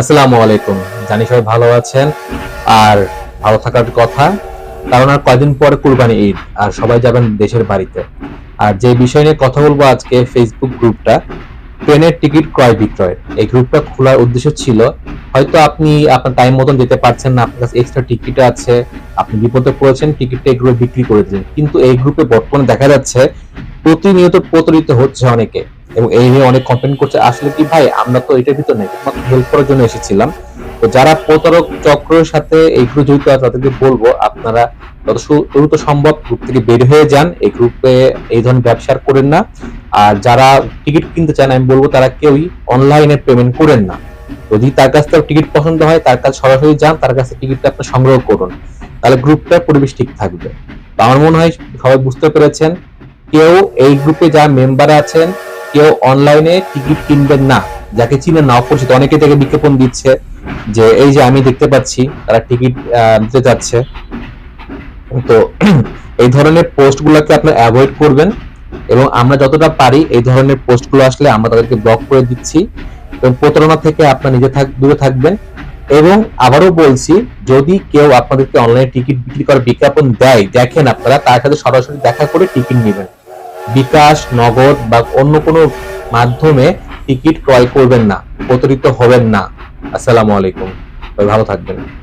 আসসালামু আলাইকুম। জানি সবাই ভালো আছেন আর ভালো থাকার কথা, কারণ আর কয়দিন পরে কুরবানি ঈদ আর সবাই যাবেন দেশের বাড়িতে। আর যে বিষয় নিয়ে কথা বলব আজকে ফেসবুক গ্রুপটা, ট্রেনের টিকিট ক্রয় বিক্রয়। এই গ্রুপটা খোলার উদ্দেশ্য ছিল, হয়তো আপনি আপনার টাইম মতন যেতে পারছেন না, আপনার কাছে এক্সট্রা টিকিট আছে, আপনি বিপদে পড়েছেন টিকিটটা এগুলো বিক্রি করে দিলেন। কিন্তু এই গ্রুপে বর্তমানে দেখা যাচ্ছে, প্রতিনিয়ত প্রতারিত হচ্ছে অনেকে। এবং এই নিয়ে অনেক কমপ্লেন করছে। আসলে কি ভাই, আমরা তো এটার ভিতর নেই হেল্প করার জন্য এসেছিলাম। তো যারা প্রতারক চক্রের সাথে এই গ্রুপ জড়িত আছে, তাদেরকে বলব, আপনারা যত দ্রুত সম্ভব গ্রুপ থেকে বের হয়ে যান। এই গ্রুপে এই ধরনের ব্যবসা করেন না। আর যারা টিকিট কিনতে চান, আমি বলব তারা কেউই অনলাইনে পেমেন্ট করেন না। যদি তার কাছ থেকে টিকিট পছন্দ হয়, তার কাছে সরাসরি যান, তার কাছে টিকিটটা আপনি সংগ্রহ করুন। তাহলে গ্রুপটার পরিবেশ ঠিক থাকবে। আমার মনে হয় সবাই বুঝতে পেরেছেন, কেউ এই গ্রুপে যা মেম্বার আছেন কেউ অনলাইনে টিকিট কিনবেন না, যাকে চিনেন না অপরিচিত অনেকে থেকে বিজ্ঞাপন দিচ্ছে যে, এই যে আমি দেখতে পাচ্ছি, তারা টিকিট দিতে যাচ্ছে তো এই ধরনের পোস্টগুলোকে আপনি অ্যাভয়েড করবেন এবং আমরা যতটা পারি এই ধরনের পোস্টগুলো আসলে আমরা তাদেরকে ব্লক করে দিচ্ছি। এবং প্রতারণা থেকে আপনার নিজে থাক, দূরে থাকবেন। এবং আবারও বলছি, যদি কেউ আপনাদেরকে অনলাইনে টিকিট বিক্রি করার বিজ্ঞাপন দেয়, দেখেন আপনারা, তার সাথে সরাসরি দেখা করে টিকিট নেবেন। বিকাশ, নগদ বা অন্য কোনো মাধ্যমে টিকিট ক্রয় করবেন না, প্রতারিত হবেন না। আসসালামু আলাইকুম। ভালো থাকবেন।